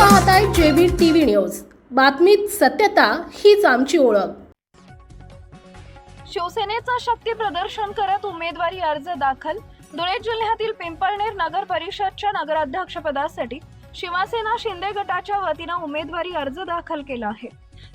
पाहताय JB TV news. बातमीत सत्यता हीच आमची ओळख. शिवसेनेचा शक्ती प्रदर्शन करत उमेदवारी अर्ज दाखल. धुळे जिल्ह्यातील पिंपळनेर नगर परिषदच्या नगराध्यक्षपदासाठी शिवसेना शिंदे गटाच्या वतीनं उमेदवारी अर्ज दाखल केला आहे.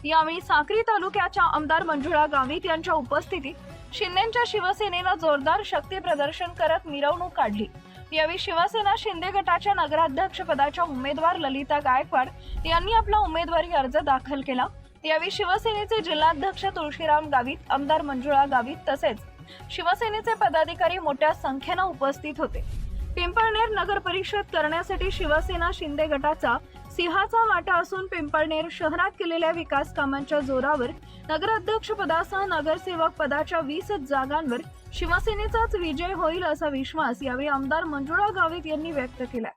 यावेळी साक्री तालुक्याच्या आमदार मंजुळा गावित यांच्या उपस्थितीत शिंदेच्या शिवसेनेनं जोरदार शक्ती प्रदर्शन करत मिरवणूक काढली. यावेळी शिवसेना शिंदे गटाच्या नगराध्यक्षपदाच्या उमेदवार ललिता गायकवाड यांनी आपला उमेदवारी अर्ज दाखल केला. यावेळी शिवसेनेचे जिल्हाध्यक्ष तुळशीराम गावित आमदार मंजुळा गावित तसेच शिवसेनेचे पदाधिकारी मोठ्या संख्येनं उपस्थित होते. पिंपळनेर नगर परिषद करण्यासाठी शिवसेना शिंदे गटाचा सिंहाचा वाटा असून पिंपळनेर शहरात केलेल्या विकास कामांच्या जोरावर नगराध्यक्ष पदासह नगरसेवक पदाच्या वीस जागांवर शिवसेनेचाच विजय होईल असा विश्वास यावेळी आमदार मंजुळा गावित यांनी व्यक्त केला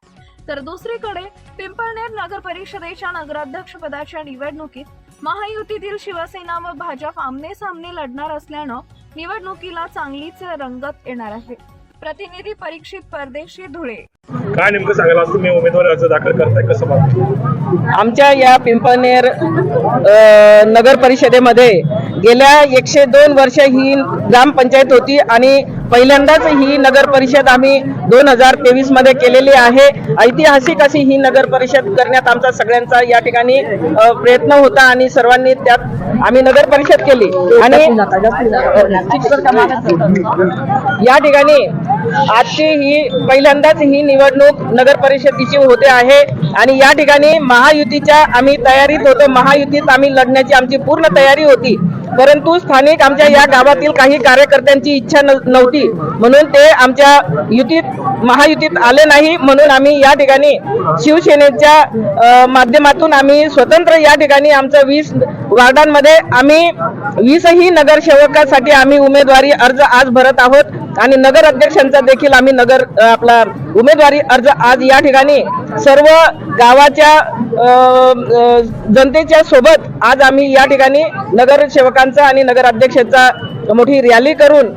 तर दुसरीकडे पिंपळनेर नगर परिषदेच्या नगराध्यक्ष पदाच्या निवडणुकीत महायुतीतील शिवसेना व भाजप आमने सामने लढणार असल्यानं निवडणुकीला चांगलीच रंगत येणार आहे. प्रतिनिधी परीक्षित परदेशी धुळे. काय नेमकं सांगायला आज तुम्ही उमेदवारी अर्ज दाखल करताय कसं पाहतो आमच्या या पिंपळनेर नगर परिषदेमध्ये गेल्या एकशे दोन वर्ष ही ग्रामपंचायत होती आणि पहिल्यांदाच ही नगर परिषद आम्ही दोन हजार तेवीसमध्ये केलेली आहे. ऐतिहासिक अशी ही नगर परिषद करण्यात आमचा सगळ्यांचा या ठिकाणी प्रयत्न होता आणि सर्वांनी त्यात आम्ही नगर परिषद केली. आणि या ठिकाणी आजची ही पहिल्यांदाच ही निवडणूक नगर परिषदेची होते आहे. आणि या ठिकाणी महायुतीच्या आम्ही तयारीत होतो. महायुतीत आम्ही लढण्याची आमची पूर्ण तयारी होती. परंतु स्थानिक आमच्या या गावातील काही कार्यकर्त्यांची इच्छा न- नव्हती. म्हणून ते आमच्या युतीत महायुतीत आले नाही. म्हणून आम्ही या ठिकाणी शिवसेनेच्या माध्यमातून आम्ही स्वतंत्र या ठिकाणी आमचं वीस वार्डांमध्ये आम्ही वीसही नगरसेवकासाठी आम्ही उमेदवारी अर्ज आज भरत आहोत. आणि नगर अध्यक्षांचा देखील आम्ही नगर आपला उमेदवारी अर्ज आज या ठिकाणी सर्व गावाच्या जनतेच्या सोबत आज आम्ही या ठिकाणी नगरसेवकांचा आणि नगर अध्यक्षांचा मोठी रॅली करून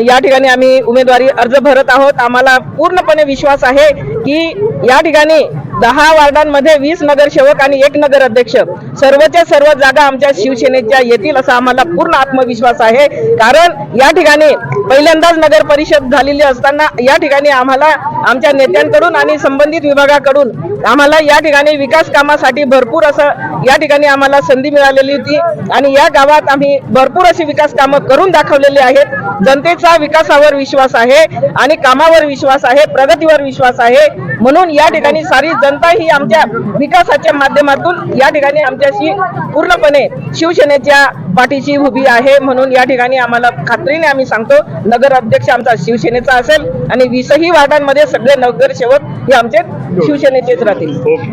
या ठिकाणी आम्ही उमेदवारी अर्ज भरत आहोत. आम्हाला पूर्णपणे विश्वास आहे की या ठिकाणी दहा वार्डांमध्ये वीस नगरसेवक आणि एक नगर अध्यक्ष सर्वच्या सर्व जागा आमच्या शिवसेनेच्या येतील असा आम्हाला पूर्ण आत्मविश्वास आहे. कारण या ठिकाणी पहिल्यांदाच नगर परिषद झालेली असताना या ठिकाणी आम्हाला आमच्या नेत्यांकडून आणि संबंधित विभागाकडून आम्हाला या ठिकाणी विकास कामासाठी भरपूर असं या ठिकाणी आम्हाला संधी मिळालेली होती. आणि या गावात आम्ही भरपूर अशी विकास कामं करून दाखवलेली आहेत. जनते जनतेचा विकासावर विश्वास आहे आणि कामावर विश्वास आहे प्रगतीवर विश्वास आहे. म्हणून या ठिकाणी सारी जनता ही आमच्या विकासाच्या माध्यमातून या ठिकाणी आमच्याशी पूर्णपणे शिवसेनेच्या पाठीशी उभी आहे. म्हणून या ठिकाणी आम्हाला खात्रीने आम्ही सांगतो नगर अध्यक्ष आमचा शिवसेनेचा असेल आणि वीसही वार्डांमध्ये सगळे नगरसेवक हे आमचे शिवसेनेचेच राहतील. ओके.